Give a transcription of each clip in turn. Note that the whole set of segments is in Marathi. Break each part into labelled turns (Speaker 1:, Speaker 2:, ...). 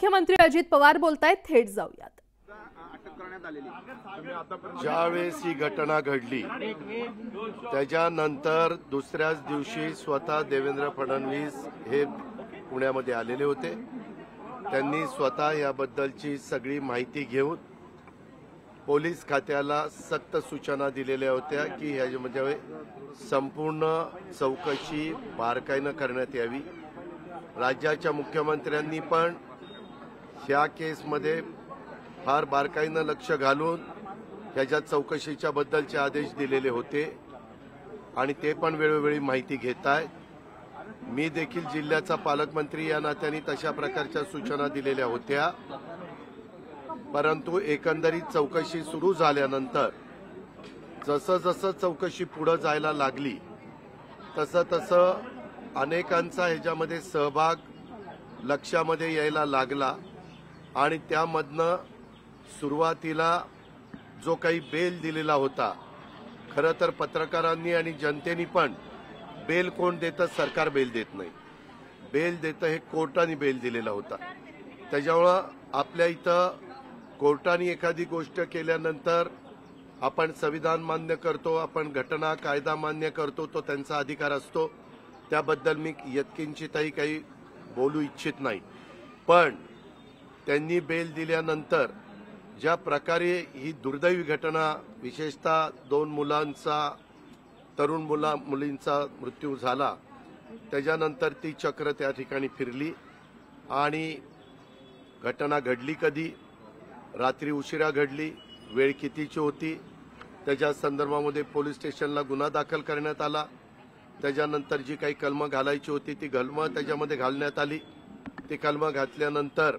Speaker 1: उपमुख्यमंत्री अजित पवार बोलतायत थेट जाऊयात.
Speaker 2: ज्यावेळेस ही घटना घडली त्याच्यानंतर दुसऱ्याच दिवशी स्वतः देवेंद्र फडणवीस हे पुण्यामध्ये आलेले होते. त्यांनी स्वतः याबद्दलची सगळी माहिती घेऊन पोलीस खात्याला सक्त सूचना दिलेल्या होत्या की ह्याच्यामध्ये संपूर्ण चौकशी बारकाईनं करण्यात यावी. राज्याच्या मुख्यमंत्र्यांनी पण ह्या केसमध्ये फार बारकाईनं लक्ष घालून ह्याच्या चौकशीच्या बद्दलचे आदेश दिलेले होते आणि ते पण वेळोवेळी माहिती घेत आहेत. मी देखील जिल्ह्याचा पालकमंत्री या नात्याने तशा प्रकारच्या सूचना दिलेल्या होत्या. परंतु एकंदरीत चौकशी सुरू झाल्यानंतर जसं जसं चौकशी पुढं जायला लागली तसं तसं अनेकांचा ह्याच्यामध्ये सहभाग लक्षामध्ये यायला लागला. आणि त्यामधनं सुरुवातीला जो काही बेल दिलेला होता खरं तर पत्रकारांनी आणि जनतेनी पण बेल कोण देतं सरकार बेल देत नाही. बेल देतं हे कोर्टाने बेल दिलेला होता. त्याच्यामुळं आपल्या इथं कोर्टाने एखादी गोष्ट केल्यानंतर आपण संविधान मान्य करतो आपण घटना कायदा मान्य करतो तो त्यांचा अधिकार असतो. त्याबद्दल मी यत्किंचितही काही बोलू इच्छित नाही. पण त्यांनी बेल दिल्यानंतर ज्या प्रकारे ही दुर्दैवी घटना विशेषतः दोन मुलांचा तरुण मुला मुलींचा मृत्यू झाला त्याच्यानंतर ती चक्र त्या ठिकाणी फिरली आणि घटना घडली कधी? रात्री उशिरा घडली वेळ कितीची होती? त्याच्या संदर्भामध्ये पोलीस स्टेशनला गुन्हा दाखल करण्यात आला. त्याच्यानंतर जी काही कलमं घालायची होती ती कलमं त्याच्यामध्ये घालण्यात आली. ती कलमं घातल्यानंतर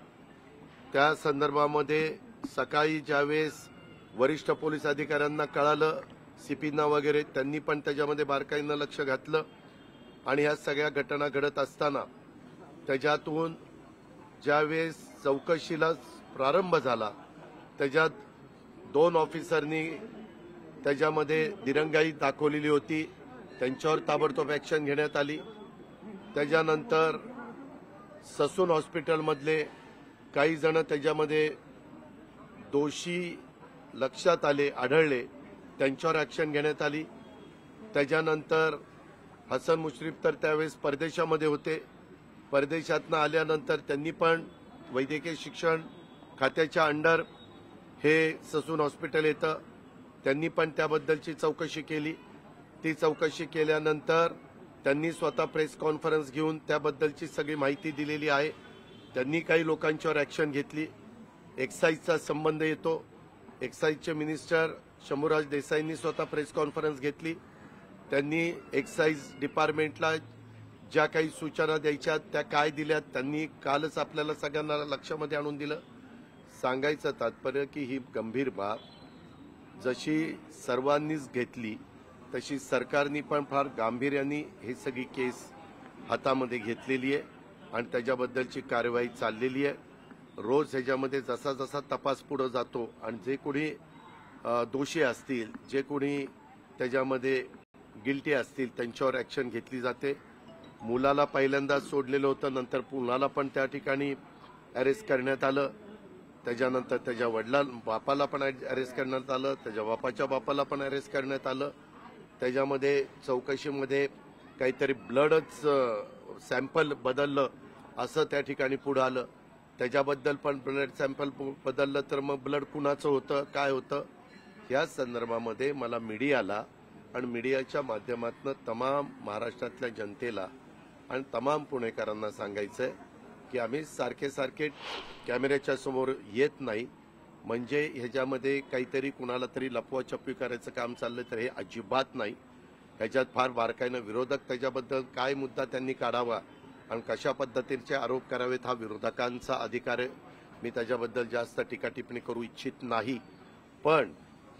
Speaker 2: त्या संदर्भामध्ये सकाळी ज्यावेळेस वरिष्ठ पोलीस अधिकाऱ्यांना कळालं सीपींना वगैरे त्यांनी पण त्याच्यामध्ये बारकाईनं लक्ष घातलं. आणि ह्या सगळ्या घटना घडत असताना त्याच्यातून ज्यावेळेस चौकशीला प्रारंभ झाला त्याच्यात दोन ऑफिसरनी त्याच्यामध्ये दिरंगाई दाखवलेली होती. त्यांच्यावर ताबडतोब ऍक्शन घेण्यात आली. त्याच्यानंतर ससून हॉस्पिटलमधले काही जण त्याच्यामध्ये दोषी लक्षात आले आढळले. त्यांच्यावर ॲक्शन घेण्यात आली. त्याच्यानंतर हसन मुश्रीफ तर त्यावेळेस परदेशामध्ये होते. परदेशातनं आल्यानंतर त्यांनी पण वैद्यकीय शिक्षण खात्याच्या अंडर हे ससून हॉस्पिटल येतं. त्यांनी पण त्याबद्दलची चौकशी केली. ती चौकशी केल्यानंतर त्यांनी स्वतः प्रेस कॉन्फरन्स घेऊन त्याबद्दलची सगळी माहिती दिलेली आहे. त्यांनी काही लोकांच्यावर ॲक्शन घेतली. एक्साईजचा संबंध येतो. एक्साईजचे मिनिस्टर शंभूराज देसाईंनी स्वतः प्रेस कॉन्फरन्स घेतली. त्यांनी एक्साईज डिपार्टमेंटला ज्या काही सूचना द्यायच्या त्या काय दिल्यात त्यांनी कालच आपल्याला सगळ्यांना लक्षामध्ये आणून दिलं. सांगायचं तात्पर्य की ही गंभीर बाब जशी सर्वांनीच घेतली तशी सरकारनी पण फार गांभीर्याने ही सगळी केस हातामध्ये घेतलेली आहे. आणि त्याच्याबद्दलची कार्यवाही चाललेली आहे. रोज ह्याच्यामध्ये जसा जसा तपास पुढे जातो आणि जे कोणी दोषी असतील जे कोणी त्याच्यामध्ये गिल्टी असतील त्यांच्यावर ॲक्शन घेतली जाते. मुलाला पहिल्यांदाच सोडलेलं होतं नंतर मुलाला पण त्या ठिकाणी अरेस्ट करण्यात आलं. त्याच्यानंतर त्याच्या वडिला बापाला पण अरेस्ट करण्यात आलं त्याच्या बापाच्या बापाला पण अरेस्ट करण्यात आलं. त्याच्यामध्ये चौकशीमध्ये काहीतरी ब्लडच सॅम्पल बदललं असं त्या ठिकाणी पुढं आलं. त्याच्याबद्दल पण ब्लड सॅम्पल बदललं तर मग ब्लड कुणाचं होतं काय होतं? या संदर्भामध्ये मला मीडियाला आणि मीडियाच्या माध्यमातून तमाम महाराष्ट्रातल्या जनतेला आणि तमाम पुणेकरांना सांगायचं आहे की आम्ही सारखे सारखे कॅमेऱ्याच्या समोर येत नाही. म्हणजे ह्याच्यामध्ये काहीतरी कुणाला तरी लपवाछपवी करायचं काम चाललं तर हे अजिबात नाही. त्याच्यात फार बारकाईनं विरोधक त्याच्याबद्दल काय मुद्दा त्यांनी काढावा आणि कशा पद्धतीचे आरोप करावेत हा विरोधकांचा अधिकार आहे. मी त्याच्याबद्दल जास्त टीकाटिप्पणी करू इच्छित नाही. पण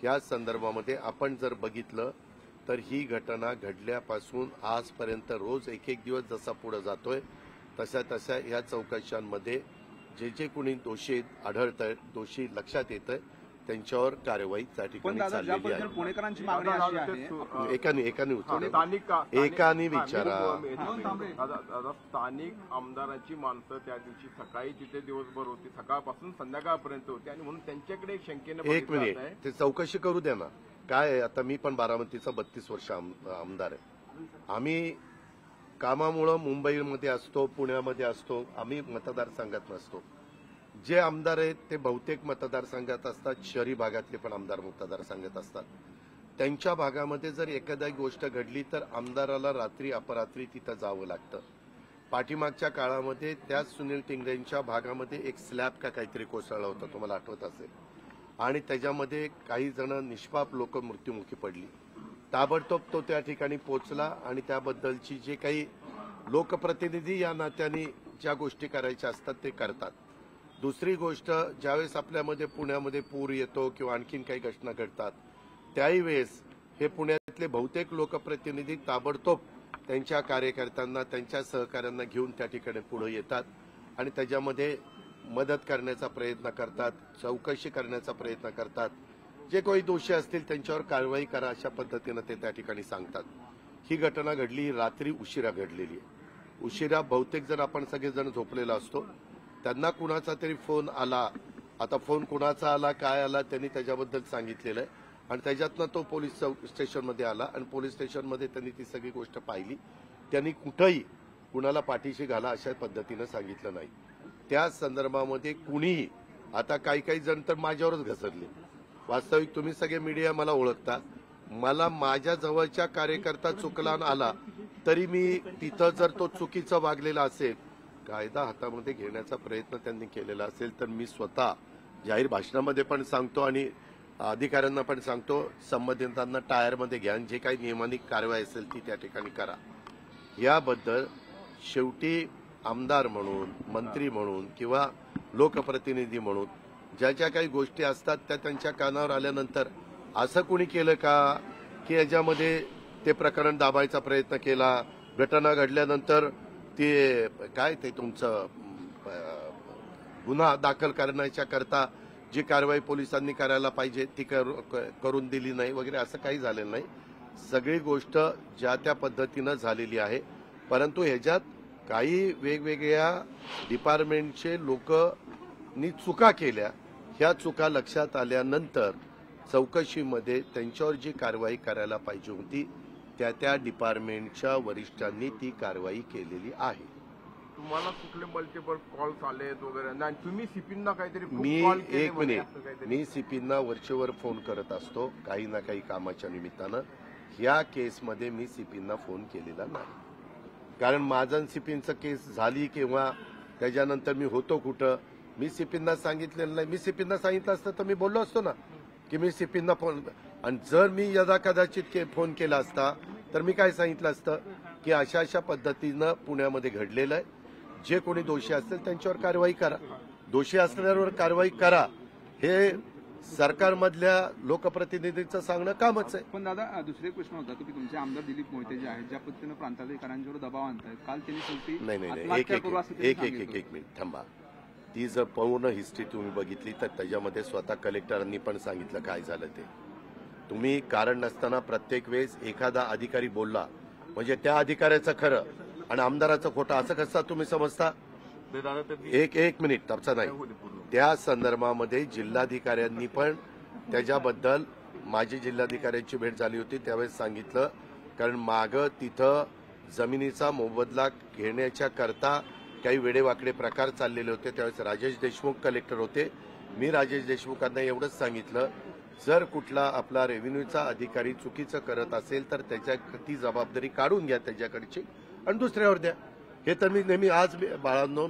Speaker 2: या संदर्भामध्ये आपण जर बघितलं तर ही घटना घडल्यापासून आजपर्यंत रोज एक एक दिवस जसा पुढे जातोय तशा तशा या चौकशांमध्ये जे जे कोणी दोषी आढळत आहेत दोषी लक्षात येत आहे त्यांच्यावर कारवाई त्या
Speaker 3: पण
Speaker 2: ठिकाणी चाललेली आहे. एकाने एकाने उत्तर एकाने विचारा.
Speaker 4: स्थानिक आमदारांची माणसं त्या दिवशी सकाळी तिथे दिवसभर होती सकाळपासून संध्याकाळपर्यंत होती आणि म्हणून त्यांच्याकडे एक शंकेने
Speaker 2: एक मिनिट. ते चौकशी करू द्या ना. काय आता मी पण बारामतीचा बत्तीस वर्ष आम- आमदार आहे. आम्ही कामामुळं मुंबईमध्ये असतो पुण्यामध्ये असतो आम्ही मतदारसंघात नसतो. जे आमदार आहेत ते बहुतेक मतदारसंघात असतात शहरी भागातले पण आमदार मतदारसंघात असतात. त्यांच्या भागामध्ये जर एखादी गोष्ट घडली तर आमदाराला रात्री अपरात्री तिथं जावं लागतं. पाठीमागच्या काळामध्ये त्याच सुनील टिंगरेंच्या भागामध्ये एक स्लॅब का काहीतरी कोसळला होता तुम्हाला आठवत असेल. आणि त्याच्यामध्ये काही जण निष्पाप लोक मृत्युमुखी पडली. ताबडतोब तो त्या ठिकाणी पोचला आणि त्याबद्दलची जे काही लोकप्रतिनिधी या नात्याने ज्या गोष्टी करायच्या असतात ते करतात. दुसरी गोष्ट ज्यावेळेस आपल्यामध्ये पुण्यामध्ये पूर येतो किंवा आणखीन काही घटना घडतात त्याही वेळेस हे पुण्यातले बहुतेक लोकप्रतिनिधी ताबडतोब त्यांच्या कार्यकर्त्यांना त्यांच्या सहकाऱ्यांना घेऊन त्या ठिकाणी पुढे येतात आणि त्याच्यामध्ये मदत करण्याचा प्रयत्न करतात चौकशी करण्याचा प्रयत्न करतात. जे काही दोषी असतील त्यांच्यावर कारवाई करा अशा पद्धतीनं ते त्या ठिकाणी सांगतात. ही घटना घडली रात्री उशिरा घडलेली आहे. उशिरा बहुतेक जण आपण सगळेजण झोपलेला असतो. त्यांना कुणाचा तरी फोन आला आता फोन कुणाचा आला काय आला त्यांनी त्याच्याबद्दल सांगितलेलं आहे. आणि त्याच्यातनं तो पोलीस स्टेशनमध्ये आला आणि पोलीस स्टेशनमध्ये त्यांनी ती सगळी गोष्ट पाहिली. त्यांनी कुठंही कुणाला पाठीशी घाला अशा पद्धतीनं सांगितलं नाही. त्या संदर्भामध्ये कुणीही आता काही काही जण तर माझ्यावरच घसरले. वास्तविक तुम्ही सगळे मीडिया मला ओळखता. मला माझ्या जवळच्या कार्यकर्ता चुकला आला तरी मी तिथं जर तो चुकीचा वागलेला असेल कायदा हातामध्ये घेण्याचा प्रयत्न त्यांनी केलेला असेल तर मी स्वतः जाहीर भाषणामध्ये पण सांगतो आणि अधिकाऱ्यांना पण सांगतो संबंधितांना टायरमध्ये घ्या आणि जे काही नियमानिक कारवाई असेल ती त्या ठिकाणी करा. याबद्दल शेवटी आमदार म्हणून मंत्री म्हणून किंवा लोकप्रतिनिधी म्हणून ज्या ज्या काही गोष्टी असतात त्या त्यांच्या कानावर आल्यानंतर असं कोणी केलं का की याच्यामध्ये ते प्रकरण दाबायचा प्रयत्न केला घटना घडल्यानंतर ते काय ते तुमचं गुन्हा दाखल करण्याच्या करता जी कारवाई पोलिसांनी करायला पाहिजे ती करू- क- करून दिली नाही वगैरे असं काही झालेलं नाही. सगळी गोष्ट ज्या त्या पद्धतीनं झालेली आहे. परंतु ह्याच्यात काही वेगवेगळ्या डिपार्टमेंटचे लोकनी चुका केल्या. ह्या चुका लक्षात आल्यानंतर चौकशीमध्ये त्यांच्यावर जी कारवाई करायला पाहिजे होती त्या त्या डिपार्टमेंटच्या वरिष्ठांनी ती कारवाई केलेली आहे.
Speaker 4: तुम्हाला कुठले मल्टिपल कॉल्स आलेत वगैरे? नाही तुम्ही सिपींना काहीतरी
Speaker 2: मी एक मिनिट. मी सीपींना वरचेवर फोन करत असतो काही ना काही कामाच्या निमित्तानं. ह्या केसमध्ये मी सीपींना फोन केलेला नाही. कारण माझं सीपींचं केस झाली किंवा त्याच्यानंतर मी होतो कुठं मी सीपींना सांगितलेलं नाही. मी सीपींना सांगितलं असतं तर मी बोललो असतो ना की मी सीपींना फोन आणि जर मी यदा कदाचित के- फोन केला असता तर मी काय सांगितलं असतं? की अशा अशा पद्धतीनं पुण्यामध्ये घडलेलं आहे. जे कोणी दोषी असतील त्यांच्यावर कारवाई करा. दोषी असणाऱ्यावर कारवाई करा. हे सरकारमधल्या लोकप्रतिनिधींचं सांगणं कामच आहे.
Speaker 3: पण दादा दुसरा प्रश्न होता की तुमचे आमदार दिलीप मोहिते जे आहेत ज्या पद्धतीनं प्रांताधिकाऱ्यांच्यावर दबाव आणतायत काल त्यांनी शेवटी
Speaker 2: नाही नाही नाही. एक एक एक एक. एक मिनिट थांबा. ती जर पूर्ण हिस्ट्री तुम्ही बघितली तर त्याच्यामध्ये स्वतः कलेक्टरांनी पण सांगितलं काय झालं ते. तुम्ही कारण नसताना प्रत्येक वेळेस एखादा अधिकारी बोलला. म्हणजे त्या अधिकाऱ्याचं खरं आणि आमदाराचं खोटं असं कसं तुम्ही समजता? एक एक मिनिट तपसा नाही. त्या संदर्भामध्ये जिल्हाधिकाऱ्यांनी पण त्याच्याबद्दल माझी जिल्हाधिकाऱ्यांची भेट झाली होती त्यावेळेस सांगितलं. कारण मागं तिथं जमिनीचा मोबदला घेण्याच्या करता काही वेडेवाकडे प्रकार चाललेले होते. त्यावेळेस राजेश देशमुख कलेक्टर होते. मी राजेश देशमुखांना एवढंच सांगितलं जर कुठला आपला रेव्हेन्यूचा अधिकारी चुकीचं करत असेल तर त्याच्या ती जबाबदारी काढून घ्या त्याच्याकडची आणि दुसऱ्यावर द्या. हे तर मी नेहमी आज बाळांनो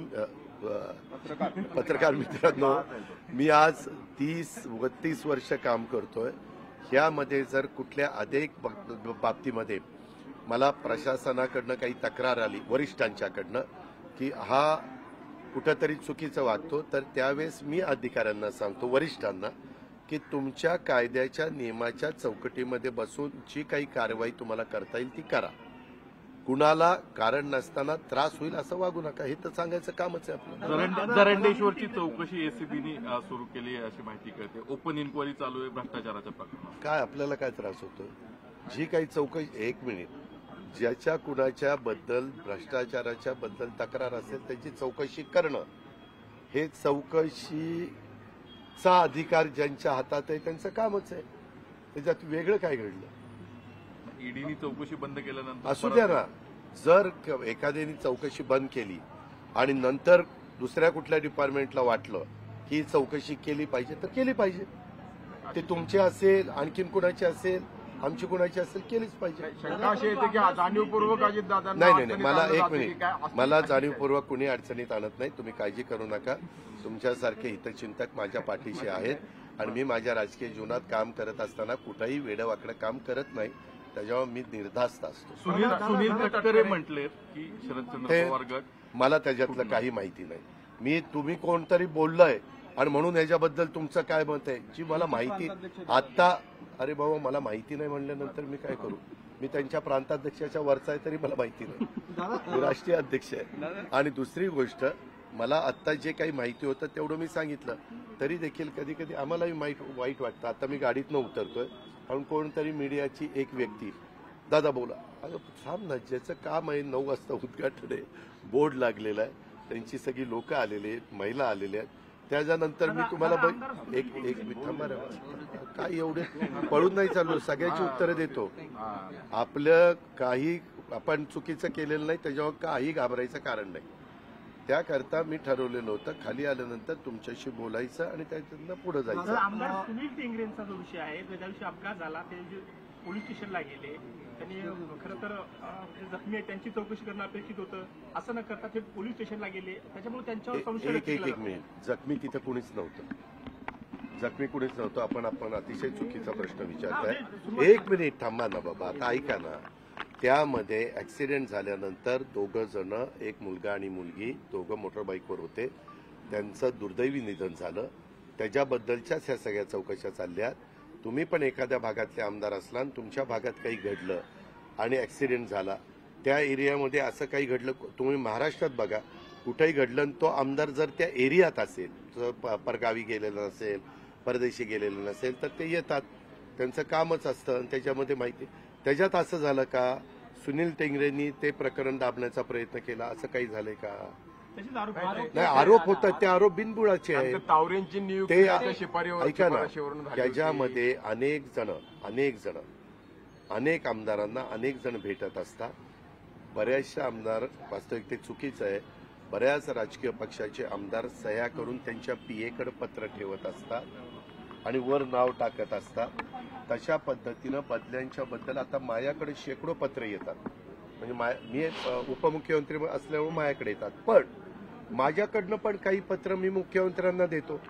Speaker 2: पत्रकार मित्रांनो मी आज तीस बत्तीस वर्ष काम करतोय. ह्यामध्ये जर कुठल्या अनेक बाब- बाबतीमध्ये मला प्रशासनाकडनं काही तक्रार आली वरिष्ठांच्याकडनं की हा कुठंतरी चुकीचं वागतो तर त्यावेळेस मी अधिकाऱ्यांना सांगतो वरिष्ठांना की तुमच्या कायद्याच्या नियमाच्या चौकटीमध्ये बसून जी काही कारवाई तुम्हाला करता येईल ती करा. कुणाला कारण नसताना त्रास होईल असं वागू नका. हे तर सांगायचं कामच आहे आपलं.
Speaker 5: दरंडे- दरंडेश्वरची चौकशी एसीबीने सुरू केली आहे अशी माहिती कळते. ओपन इन्क्वायरी चालू आहे भ्रष्टाचाराच्या प्रकरणात
Speaker 2: काय आपल्याला काय त्रास होतो जी काही चौकशी एक मिनिट. ज्याच्या कुणाच्या बद्दल भ्रष्टाचाराच्या बद्दल तक्रार असेल त्याची चौकशी करणं. हे चौकशीचा अधिकार ज्यांच्या हातात आहे त्यांचं कामच आहे. त्याच्यात वेगळं काय घडलं?
Speaker 5: ईडीनी चौकशी बंद केल्यानंतर
Speaker 2: असू द्या ना. जर एखाद्याने चौकशी बंद केली आणि नंतर दुसऱ्या कुठल्या डिपार्टमेंटला वाटलं की ही चौकशी केली पाहिजे तर केली पाहिजे. ते तुमचे असेल आणखीन कुणाची असेल आमची कुणाची असेल केलीच पाहिजे.
Speaker 4: शंका अशी येते की जाणीवपूर्वक अजित दादा
Speaker 2: नाही नाही नाही. मला एक मिनिट. मला जाणीवपूर्वक कुणी अडचणीत आणत नाही. तुम्ही काळजी करू नका. तुमच्यासारखे हितचिंतक माझ्या पाठीशी आहेत आणि मी माझ्या राजकीय जीवनात काम करत असताना कुठंही वेडवाकडं काम करत नाही. त्याच्यावर मी निर्धास्त असतो.
Speaker 5: सुनील सुनील तटकरे म्हटले की शरदचंद्र
Speaker 2: ते-
Speaker 5: पवार गट.
Speaker 2: मला त्याच्यातलं काही माहिती नाही. मी तुम्ही कोणतरी बोललंय आणि म्हणून याच्याबद्दल तुमचं काय मत आहे? जी मला माहिती आता अरे बाबा मला माहिती नाही म्हणल्यानंतर मी काय करू? मी त्यांच्या प्रांताध्यक्षाच्या वरचा आहे तरी मला माहिती नाही. मी राष्ट्रीय अध्यक्ष आहे. आणि दुसरी गोष्ट मला आत्ता जे काही माहिती होतं तेवढं मी सांगितलं. तरी देखील कधी कधी आम्हालाही वाईट वाईट वाटतं. आता मी गाडीतनं उतरतोय कारण कोणतरी मीडियाची एक व्यक्ती दादा बोला. अगं थांब ना ज्याचं काम आहे नऊ वाजता उद्घाटन आहे बोर्ड लागलेला आहे. त्यांची सगळी लोक आलेली आहेत महिला आलेल्या आहेत. त्याच्यानंतर मी तुम्हाला बघ एक एक थांबा. काय एवढे पळून नाही चाललो सगळ्याची उत्तरं देतो. आपलं काही आपण चुकीचं केलेलं नाही त्याच्यावर काही घाबरायचं कारण नाही. त्याकरता मी ठरवलेलं होतं खाली आल्यानंतर तुमच्याशी बोलायचं आणि त्याच्यातनं पुढे जायचं.
Speaker 6: आमदार सुनील टेंगरेंचा जो विषय आहे ज्या दिवशी अपघात झाला ते पोलीस स्टेशनला गेले. त्यांनी खरं तर जे जखमी आहेत त्यांची चौकशी करणं अपेक्षित होतं. असं न करता ते पोलीस स्टेशनला गेले. त्याच्यामुळे त्यांच्यावर संशय
Speaker 2: एक एक. मिनिट. जखमी तिथं कुणीच नव्हतं. जखमी कुणीच नव्हतं. आपण आपण अतिशय चुकीचा प्रश्न विचारताय. एक मिनिट थांबा ना बाबा. आता ऐका ना. त्यामध्ये ऍक्सिडेंट झाल्यानंतर दोघं जण एक मुलगा आणि मुलगी दोघं मोटरबाईकवर होते. त्यांचं दुर्दैवी निधन झालं. त्याच्याबद्दलच्याच ह्या सगळ्या चौकशा चालल्यात. तुम्ही पण एखाद्या भागातले आमदार असला आणि तुमच्या भागात काही घडलं आणि ऍक्सिडेंट झाला त्या एरियामध्ये असं काही घडलं तुम्ही महाराष्ट्रात बघा कुठेही घडलं आणि तो आमदार जर त्या एरियात असेल प- परगावी गेलेला नसेल परदेशी गेलेलं नसेल तर ते येतात. त्यांचं कामच असतं आणि त्याच्यामध्ये माहिती त्याच्यात असं झालं का सुनील टेंगरेंनी ते प्रकरण दाबण्याचा प्रयत्न केला असं काही झालंय का? नाही आरोप होतात ते आरोप बिनबुडाचे आहेत.
Speaker 4: तावरेंची नियुक्ती
Speaker 2: ऐका ना. त्याच्यामध्ये अनेक जण अनेक जण अनेक आमदारांना अनेक जण भेटत असतात. बऱ्याचशा आमदार वास्तविक ते चुकीचं आहे. बऱ्याच राजकीय पक्षाचे आमदार सह्या करून त्यांच्या पीएकडे पत्र ठेवत असतात आणि वर नाव टाकत असतात. तशा पद्धतीनं बदल्यांच्या बद्दल आता माझ्याकडे शेकडो पत्र येतात. म्हणजे मा- उपमुख्यमंत्री असल्यामुळे माझ्याकडे येतात. पण माझ्याकडनं पण काही पत्र मी मुख्यमंत्र्यांना देतो.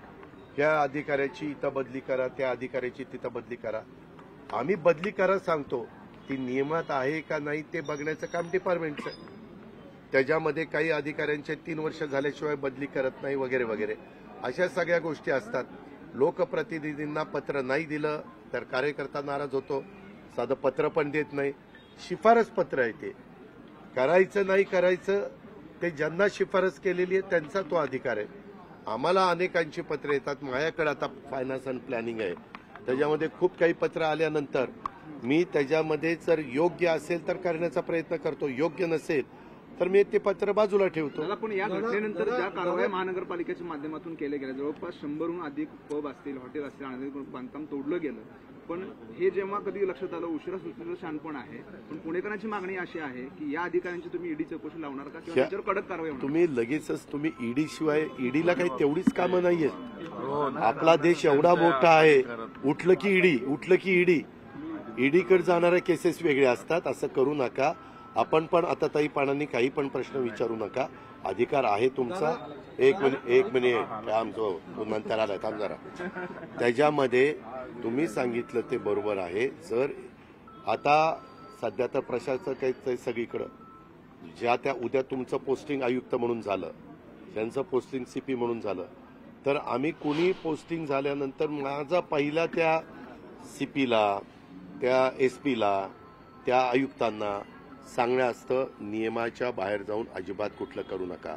Speaker 2: त्या अधिकाऱ्याची इथं बदली करा त्या अधिकाऱ्याची तिथं बदली करा. आम्ही बदली करा सांगतो ती नियमात आहे का नाही ते बघण्याचं काम डिपार्टमेंटचं आहे. त्याच्यामध्ये काही अधिकाऱ्यांचे तीन वर्ष झाल्याशिवाय बदली करत नाही वगैरे वगैरे. अशा सगळ्या गोष्टी असतात. लोकप्रतिनिधींना पत्र नाही दिलं तर कार्यकर्ता नाराज होतो. साधं पत्र पण देत नाही. शिफारस पत्र आहे ते. करायचं नाही करायचं ते ज्यांना शिफारस केलेली आहे त्यांचा तो अधिकार आहे. आम्हाला अनेकांची पत्र येतात. माझ्याकडे आता फायनान्स अँड प्लॅनिंग आहे. त्याच्यामध्ये खूप काही पत्र आल्यानंतर मी त्याच्यामध्ये जर योग्य असेल तर करण्याचा प्रयत्न करतो. योग्य नसेल तर मी ते पत्र बाजूला ठेवतो.
Speaker 3: पण या घटनेनंतर ज्या कारवाया महानगरपालिकेच्या माध्यमातून केल्या गेल्या जवळपास शंभरहून अधिक पब असतील हॉटेल असतील आणि बांधकाम तोडलं गेलं पण हे जेव्हा कधी लक्षात आलं उशिरा सुचलेलं शानपण आहे. पण पुणेकरांची मागणी अशी आहे की या अधिकाऱ्यांची तुम्ही ईडी चौकशी लावणार का किंवा त्यांच्यावर कडक कारवाई होणार?
Speaker 2: तुम्ही लगेचच तुम्ही ईडी शिवाय ईडीला काही तेवढीच कामं नाहीयेत. आपला देश एवढा मोठा आहे. उठलं की ईडी उठलं की ईडी. ईडीकडे जाणाऱ्या केसेस वेगळे असतात असं करू नका. आपण पण आता ताई पानांनी काही पण प्रश्न विचारू नका. अधिकार आहे तुमचा. एक मिनिट एक मिनिट. आमचो तो नंतर आलाय थांब जरा. त्याच्यामध्ये तुम्ही सांगितलं ते बरोबर आहे. जर आता सध्या तर प्रशासक आहे सगळीकडं. ज्या त्या उद्या तुमचं पोस्टिंग आयुक्त म्हणून झालं ज्यांचं पोस्टिंग सीपी म्हणून झालं तर आम्ही कुणी पोस्टिंग झाल्यानंतर माझा पहिला त्या सीपीला त्या एस पीला त्या आयुक्तांना सांगणं असतं नियमाच्या बाहेर जाऊन अजिबात कुठलं करू नका.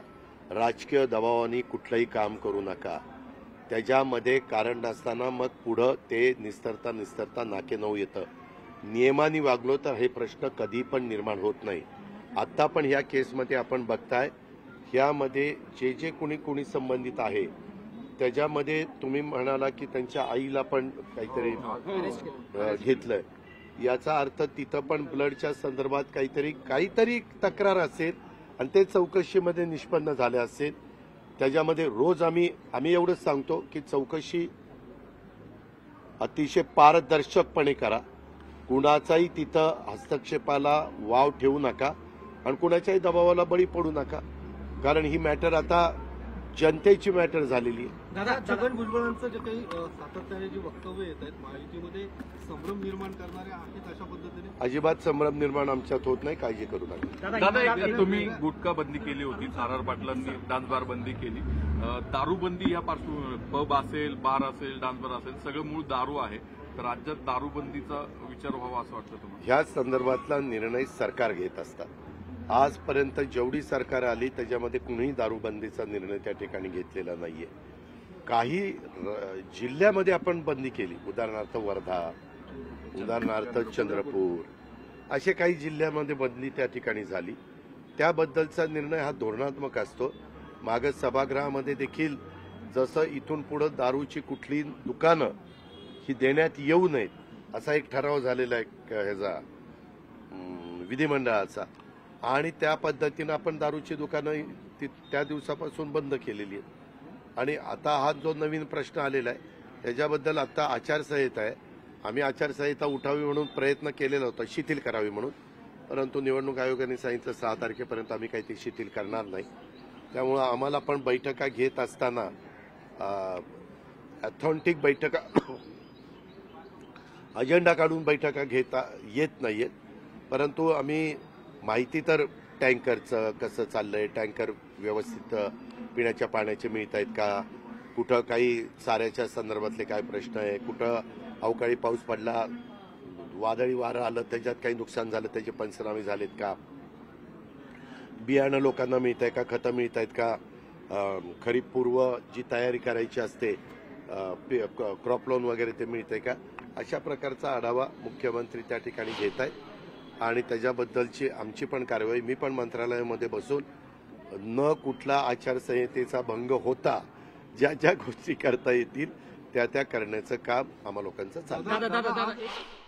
Speaker 2: राजकीय दबावाने कुठलंही काम करू नका. त्याच्यामध्ये कारण नसताना मग पुढं ते निस्तरता निस्तरता नाके नऊ येतं. नियमाने वागलो तर हे प्रश्न कधी पण निर्माण होत नाही. आत्ता पण ह्या केसमध्ये आपण बघताय ह्यामध्ये जे जे कुणी कुणी संबंधित आहे त्याच्यामध्ये तुम्ही म्हणाला की त्यांच्या आईला पण काहीतरी अ, घेतलंय. याचा अर्थ तिथं पण ब्लडच्या संदर्भात काहीतरी काहीतरी तक्रार असेल आणि ते चौकशीमध्ये निष्पन्न झाले असेल. त्याच्यामध्ये रोज आम्ही आम्ही एवढंच सांगतो की चौकशी अतिशय पारदर्शकपणे करा. कुणाचाही तिथं हस्तक्षेपाला वाव ठेवू नका आणि कुणाच्याही दबावाला बळी पडू नका. कारण ही मॅटर आता जनतेची मॅटर झालेली आहे.
Speaker 7: दादा छगन भुजबळांचं जे काही अ, सातत्याने जी वक्तव्य येत आहेत महायुतीमध्ये संभ्रम निर्माण करणारे आहेत अशा पद्धतीने?
Speaker 2: अजिबात संभ्रम निर्माण आमच्यात होत नाही काळजी करू नका.
Speaker 5: दादा एक तुम्ही गुटखा बंदी केली होती थारार पाटलांनी डान्स बार बंदी केली. अं, दारूबंदी या पार्श्वभूमीवर पब असेल बार असेल डान्स बार असेल सगळं मूळ दारू आहे. तर राज्यात दारूबंदीचा विचार व्हावा असं वाटतं तुम्हाला?
Speaker 2: ह्या संदर्भातला निर्णय सरकार घेत असतात. आजपर्यंत जेवढी सरकार आली त्याच्यामध्ये कुणीही दारूबंदीचा निर्णय त्या ठिकाणी घेतलेला नाहीये. काही जिल्ह्यामध्ये आपण बंदी केली. उदाहरणार्थ वर्धा उदाहरणार्थ चंद्रपूर असे काही जिल्ह्यामध्ये बदली त्या ठिकाणी झाली. त्याबद्दलचा निर्णय हा धोरणात्मक असतो. माग सभागृहामध्ये देखील जसं इथून पुढं दारूची कुठली दुकानं ही देण्यात येऊ नयेत असा एक ठराव झालेला आहे ह्याचा विधिमंडळाचा. आणि त्या पद्धतीनं आपण दारूची दुकानं ती- त्या दिवसापासून बंद केलेली आहेत. आणि आता हा जो नवीन प्रश्न आलेला आहे त्याच्याबद्दल आता आचारसंहिता आहे. आम्ही आचारसंहिता उठावी म्हणून प्रयत्न केलेला होता शिथिल करावी म्हणून. परंतु निवडणूक आयोगाने सांगितलं सहा तारखेपर्यंत आम्ही काही ते शिथिल करणार नाही. त्यामुळं आम्हाला पण बैठका घेत असताना अथॉन्टिक बैठका अजेंडा काढून बैठका घेता येत नाहीयेत. परंतु आम्ही माहिती तर टँकरचं कसं चाललंय? टँकर व्यवस्थित पिण्याच्या पाण्याचे मिळत आहेत का? कुठं काही चाऱ्याच्या संदर्भातले काय प्रश्न आहे? कुठं अवकाळी पाऊस पडला वादळी वारं आलं त्याच्यात काही नुकसान झालं त्याचे पंचनामे झालेत का? बियाणं लोकांना मिळत आहे का? खतं मिळत आहेत का? अं, खरीप पूर्व जी तयारी करायची असते क्रॉप लोन वगैरे ते मिळते का? अशा प्रकारचा आढावा मुख्यमंत्री त्या ठिकाणी घेत आहेत आणि त्याच्याबद्दलची आमची पण कारवाई मी पण मंत्रालयामध्ये बसून न कुठला आचारसंहितेचा भंग होता ज्या ज्या गोष्टी करता येतील त्या त्या करण्याचं काम आम्हा लोकांचं चाललं